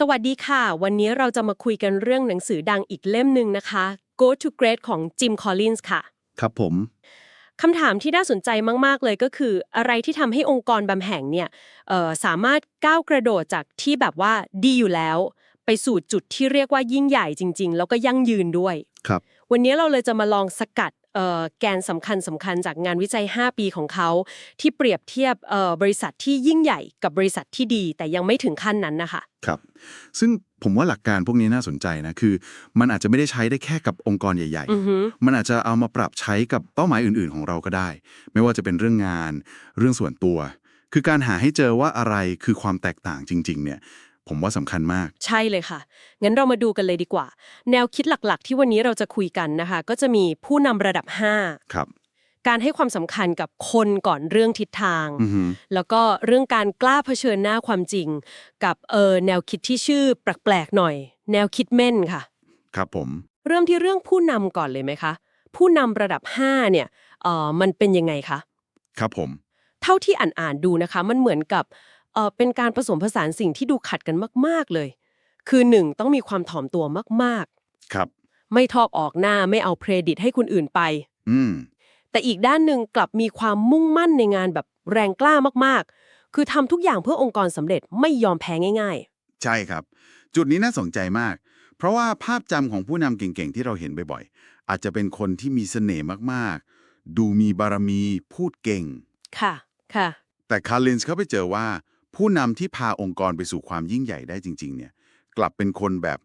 สวัสดีค่ะ วันนี้เราจะมาคุยกันเรื่องหนังสือดังอีกเล่มหนึ่งนะคะ Go to Great ของ Jim Collins ค่ะ ครับผมคำถามที่น่าสนใจมาก ๆ เลยก็คือ อะไรที่ทำให้องค์กรบางแห่งเนี่ยเอ่อสามารถก้าวกระโดดจากที่แบบว่าดีอยู่แล้ว ไปสู่จุดที่เรียกว่ายิ่งใหญ่จริง ๆ แล้วก็ยั่งยืนด้วย ครับ วันนี้เราเลยจะมาลองสกัดเอ่อ แกนสำคัญสำคัญจากงานวิจัย 5 ปีของเขา ที่เปรียบเทียบเอ่อบริษัทที่ยิ่งใหญ่กับบริษัทที่ดี แต่ยังไม่ถึงขั้นนั้นนะคะครับ ซึ่งผมว่าหลักการพวกนี้น่าสนใจนะคือ มันอาจจะไม่ได้ใช้ได้แค่กับองค์กรใหญ่อือหือๆมันอาจจะเอามาปรับใช้กับเป้าหมายอื่น ๆ ของเราก็ได้ ไม่ว่าจะเป็นเรื่องงาน เรื่องส่วนตัว คือการหาให้เจอว่าอะไรคือความแตกต่างจริง ๆ เนี่ย ผมว่าสำคัญมาก ใช่เลยค่ะ งั้นเรามาดูกันเลยดีกว่า แนวคิดหลักๆ ที่วันนี้เราจะคุยกันนะคะ ก็จะมีผู้นำระดับครับ5การให้ความสำคัญกับคนก่อนเรื่องทิศทางอือฮึแล้วก็เรื่องการกล้าเผชิญหน้าความจริง กับเออแนวคิดที่ชื่อแปลกๆหน่อย แนวคิดเม่นค่ะ ครับผม เริ่มที่เรื่องผู้นำก่อนเลยไหมคะ ผู้นำระดับ 5 เนี่ยเออมันเป็นยังไงคะ ครับผม เท่าที่อ่านๆดูนะคะ มันเหมือนกับ เออเป็นการผสมผสานสิ่งที่ดูขัดกันมาก ๆเลย คือหนึ่งต้องมีความถ่อมตัวมากครับ ๆ ไม่ทอบออกหน้าไม่เอาเครดิตให้คนอื่นไป อืม แต่อีกด้านหนึ่งกลับมีความมุ่งมั่นในงานแบบแรงกล้ามากๆ คือทำทุกอย่างเพื่อองค์กรสำเร็จไม่ยอมแพ้ง่าย ใช่ครับ จุดนี้น่าสนใจมาก เพราะว่าภาพจำของผู้นำเก่งๆ ที่เราเห็นบ่อยๆ อาจจะเป็นคนที่มีเสน่ห์มากๆ ดูมีบารมีพูดเก่ง ๆ ค่ะ ค่ะ แต่คาร์ลินส์เขาไปเจอว่า ผู้นำที่พาองค์กรไปสู่ความยิ่งใหญ่ได้จริงๆเนี่ยกลับเป็นคนแบบ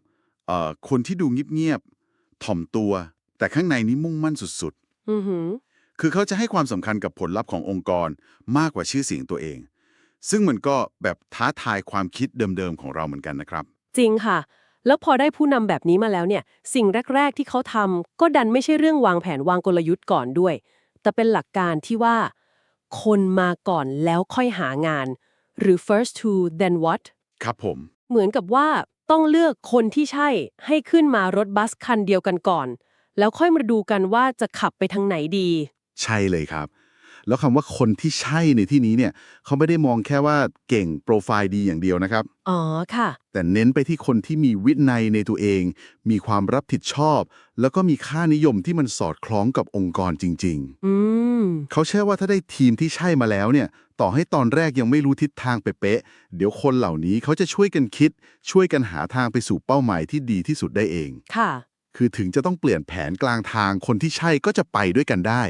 เอ่อคนที่ดูเงียบๆถ่อมตัว แต่ข้างในนี้มุ่งมั่นสุดอือหือๆคือเขาจะให้ความสำคัญกับผลลัพธ์ขององค์กรมากกว่าชื่อเสียงตัวเอง ซึ่งมันก็แบบท้าทายความคิดเดิมๆของเราเหมือนกันนะครับ จริงค่ะ แล้วพอได้ผู้นำแบบนี้มาแล้วเนี่ย สิ่งแรก ๆ ที่เขาทำก็ดันไม่ใช่เรื่องวางแผนวางกลยุทธ์ก่อนด้วย แต่เป็นหลักการที่ว่า คนมาก่อนแล้วค่อยหางาน หรือ first to then what ครับผม เหมือนกับว่าต้องเลือกคนที่ใช่ให้ขึ้นมารถบัสคันเดียวกันก่อน แล้วค่อยมาดูกันว่าจะขับไปทางไหนดี ใช่เลยครับ แล้วคำว่าคนที่ใช่ในที่นี้เนี่ยเขาไม่ได้มองแค่ว่าเก่งโปรไฟล์ดีอย่างเดียวนะครับ อ๋อค่ะ แต่เน้นไปที่คนที่มีวินัยในตัวเอง มีความรับผิดชอบ แล้วก็มีค่านิยมที่มันสอดคล้องกับองค์กรจริงอืมๆเขาเชื่อว่าถ้าได้ทีมที่ใช่มาแล้วเนี่ย ต่อให้ตอนแรกยังไม่รู้ทิศทางเป๊ะๆเดี๋ยวคนเหล่านี้เขาจะช่วยกันคิด ช่วยกันหาทางไปสู่เป้าหมายที่ดีที่สุดได้เอง ค่ะ คือถึงจะต้องเปลี่ยนแผนกลางทางคนที่ใช่ก็จะไปด้วยกันได้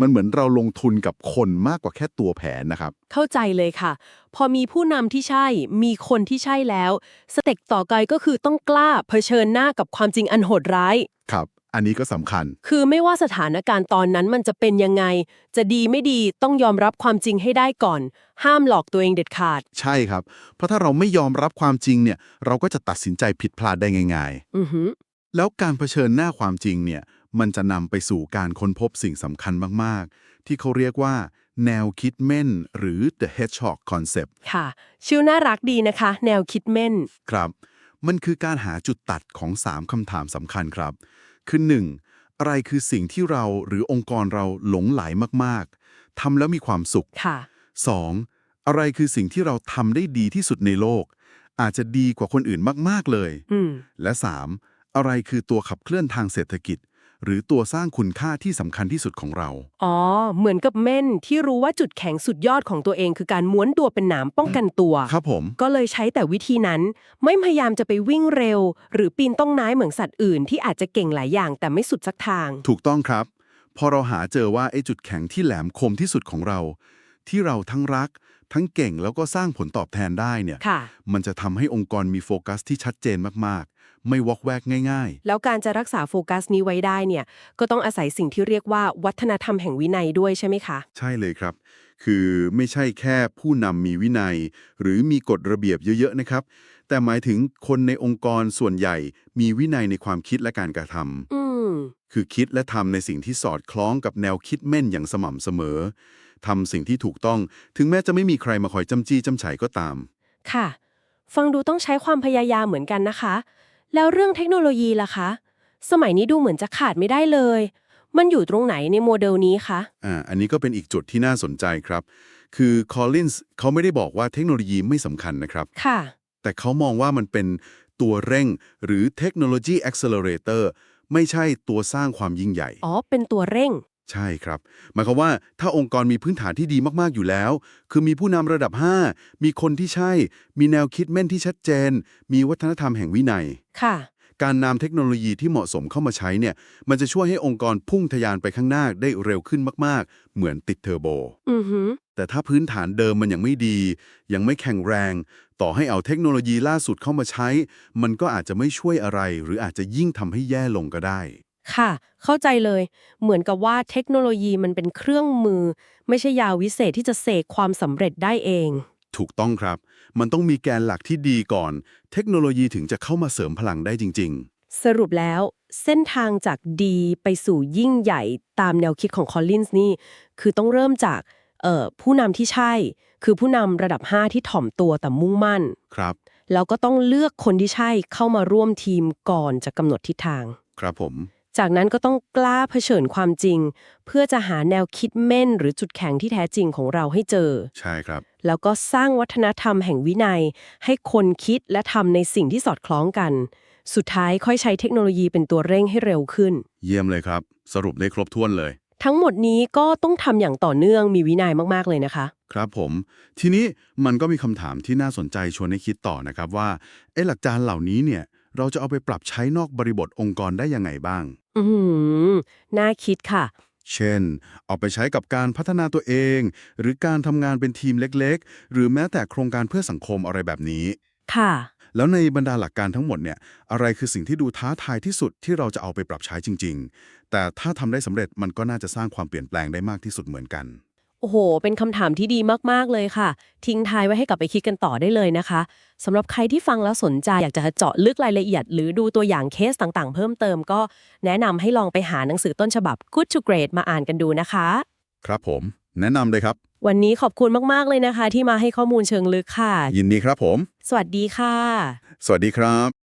มันเหมือนเราลงทุนกับคนมากกว่าแค่ตัวแผนนะครับ เข้าใจเลยค่ะ พอมีผู้นำที่ใช่ มีคนที่ใช่แล้ว สเต็ปต่อไปก็คือต้องกล้าเผชิญหน้ากับความจริงอันโหดร้าย ครับ อันนี้ก็สำคัญ คือไม่ว่าสถานการณ์ตอนนั้นมันจะเป็นยังไง จะดีไม่ดีต้องยอมรับความจริงให้ได้ก่อน ห้ามหลอกตัวเองเด็ดขาด ใช่ครับ เพราะถ้าเราไม่ยอมรับความจริงเนี่ย เราก็จะตัดสินใจผิดพลาดได้ง่าย อือหือ ๆ แล้วการเผชิญหน้าความจริงเนี่ย มันจะนำไปสู่การค้นพบสิ่งสำคัญมาก ๆ ที่เขาเรียกว่า แนวคิดเม่น หรือ the hedgehog concept ค่ะ ชื่อน่ารักดีนะคะ แนวคิดเม่น ครับ มันคือการหาจุดตัดของ 3 คำถามสำคัญครับ คือ 1. อะไรคือสิ่งที่เราหรือองค์กรเราหลงไหลมากๆทำแล้วมีความสุข ค่ะ 2. อะไรคือสิ่งที่เราทำได้ดีที่สุดในโลก อาจจะดีกว่าคนอื่นมากๆเลย อืม และ 3. อะไรคือตัวขับเคลื่อนทางเศรษฐกิจ หรือตัวสร้างคุณค่าที่สำคัญที่สุดของเรา อ๋อ เหมือนกับเม่นที่รู้ว่าจุดแข็งสุดยอดของตัวเองคือการม้วนตัวเป็นหนามป้องกันตัว ครับผม ก็เลยใช้แต่วิธีนั้น ไม่พยายามจะไปวิ่งเร็ว หรือปีนต้องไม้เหมือนสัตว์อื่น ที่อาจจะเก่งหลายอย่างแต่ไม่สุดสักทาง ถูกต้องครับ พอเราหาเจอว่าไอ้จุดแข็งที่แหลมคมที่สุดของเรา ที่เราทั้งรัก ทั้งเก่งแล้วก็สร้างผลตอบแทนได้เนี่ย ค่ะ มันจะทำให้องค์กรมีโฟกัสที่ชัดเจนมากๆ ไม่วอกแวกง่าย แล้วการจะรักษาโฟกัสนี้ไว้ได้เนี่ยก็ต้องอาศัยสิ่งที่เรียกว่าวัฒนธรรมแห่งวินัยด้วยใช่ไหมคะ ๆ ใช่เลยครับ คือไม่ใช่แค่ผู้นำมีวินัย หรือมีกฎระเบียบเยอะๆนะครับ แต่หมายถึงคนในองค์กรส่วนใหญ่มีวินัยในความคิดและการกระทำ อืม คือคิดและทำในสิ่งที่สอดคล้องกับแนวคิดแม่นอย่างสม่ำเสมอทำสิ่งที่ถูกต้อง ถึงแม้จะไม่มีใครมาคอยจำจี้จำไฉก็ตาม ค่ะ ฟังดูต้องใช้ความพยายามเหมือนกันนะคะ แล้วเรื่องเทคโนโลยีล่ะคะ สมัยนี้ดูเหมือนจะขาดไม่ได้เลย มันอยู่ตรงไหนในโมเดลนี้คะอ่าอันนี้ก็เป็นอีกจุดที่น่าสนใจครับ คือ Collins เขาไม่ได้บอกว่าเทคโนโลยีไม่สำคัญนะครับ ค่ะ แต่เขามองว่ามันเป็นตัวเร่งหรือ Technology Accelerator ไม่ใช่ตัวสร้างความยิ่งใหญ่ อ๋อ เป็นตัวเร่ง ใช่ครับ หมายความว่าถ้าองค์กรมีพื้นฐานที่ดีมากๆอยู่แล้ว คือมีผู้นำระดับ 5 มีคนที่ใช่ มีแนวคิดแม่นที่ชัดเจน มีวัฒนธรรมแห่งวินัย ค่ะ การนำเทคโนโลยีที่เหมาะสมเข้ามาใช้เนี่ย มันจะช่วยให้องค์กรพุ่งทะยานไปข้างหน้าได้เร็วขึ้นมากๆ เหมือนติดเทอร์โบ อือหือ แต่ถ้าพื้นฐานเดิมมันยังไม่ดี ยังไม่แข็งแรง ต่อให้เอาเทคโนโลยีล่าสุดเข้ามาใช้ มันก็อาจจะไม่ช่วยอะไร หรืออาจจะยิ่งทำให้แย่ลงก็ได้ ค่ะ เข้าใจเลย เหมือนกับว่าเทคโนโลยีมันเป็นเครื่องมือ ไม่ใช่ยาวิเศษที่จะเสกความสำเร็จได้เอง ถูกต้องครับ มันต้องมีแกนหลักที่ดีก่อน เทคโนโลยีถึงจะเข้ามาเสริมพลังได้จริง สรุปแล้ว เส้นทางจากดีไปสู่ยิ่งใหญ่ตามแนวคิดของคอลลินส์นี่ คือต้องเริ่มจากเอ่อผู้นำที่ใช่ คือผู้นำระดับ 5 ที่ถ่อมตัวแต่มุ่งมั่น ๆ ครับ แล้วก็ต้องเลือกคนที่ใช่เข้ามาร่วมทีมก่อนจะกำหนดทิศทาง ครับผม จากนั้นก็ต้องกล้าเผชิญความจริง เพื่อจะหาแนวคิดเม่นหรือจุดแข็งที่แท้จริงของเราให้เจอ ใช่ครับ แล้วก็สร้างวัฒนธรรมแห่งวินัย ให้คนคิดและทำในสิ่งที่สอดคล้องกัน สุดท้ายค่อยใช้เทคโนโลยีเป็นตัวเร่งให้เร็วขึ้น เยี่ยมเลยครับ สรุปได้ครบถ้วนเลย ทั้งหมดนี้ก็ต้องทำอย่างต่อเนื่องมีวินัยมากๆเลยนะคะ ครับผม ทีนี้มันก็มีคำถามที่น่าสนใจชวนให้คิดต่อนะครับว่าเอ๊ะหลักการเหล่านี้เนี่ย เราจะเอาไปปรับใช้นอกบริบทองค์กรได้ยังไงบ้าง อือหือน่าคิดค่ะ เช่น เอาไปใช้กับการพัฒนาตัวเอง หรือการทำงานเป็นทีมเล็กๆ หรือแม้แต่โครงการเพื่อสังคมอะไรแบบนี้ ค่ะ แล้วในบรรดาหลักการทั้งหมดเนี่ย อะไรคือสิ่งที่ดูท้าทายที่สุดที่เราจะเอาไปปรับใช้จริง ๆ แต่ถ้าทำได้สำเร็จมันก็น่าจะสร้างความเปลี่ยนแปลงได้มากที่สุดเหมือนกัน โอ้โห เป็นคำถามที่ดีมาก ๆ เลยค่ะ ทิ้งท้ายไว้ให้กลับไปคิดกันต่อได้เลยนะคะ สำหรับใครที่ฟังแล้วสนใจอยากจะเจาะลึกรายละเอียด หรือดูตัวอย่างเคสต่างๆ เพิ่มเติมก็แนะนำให้ลองไปหาหนังสือต้นฉบับ Good to Great มาอ่านกันดูนะคะ ครับผม แนะนำเลยครับ วันนี้ขอบคุณมาก ๆ เลยนะคะ ที่มาให้ข้อมูลเชิงลึกค่ะ ยินดีครับผม สวัสดีค่ะ สวัสดีครับ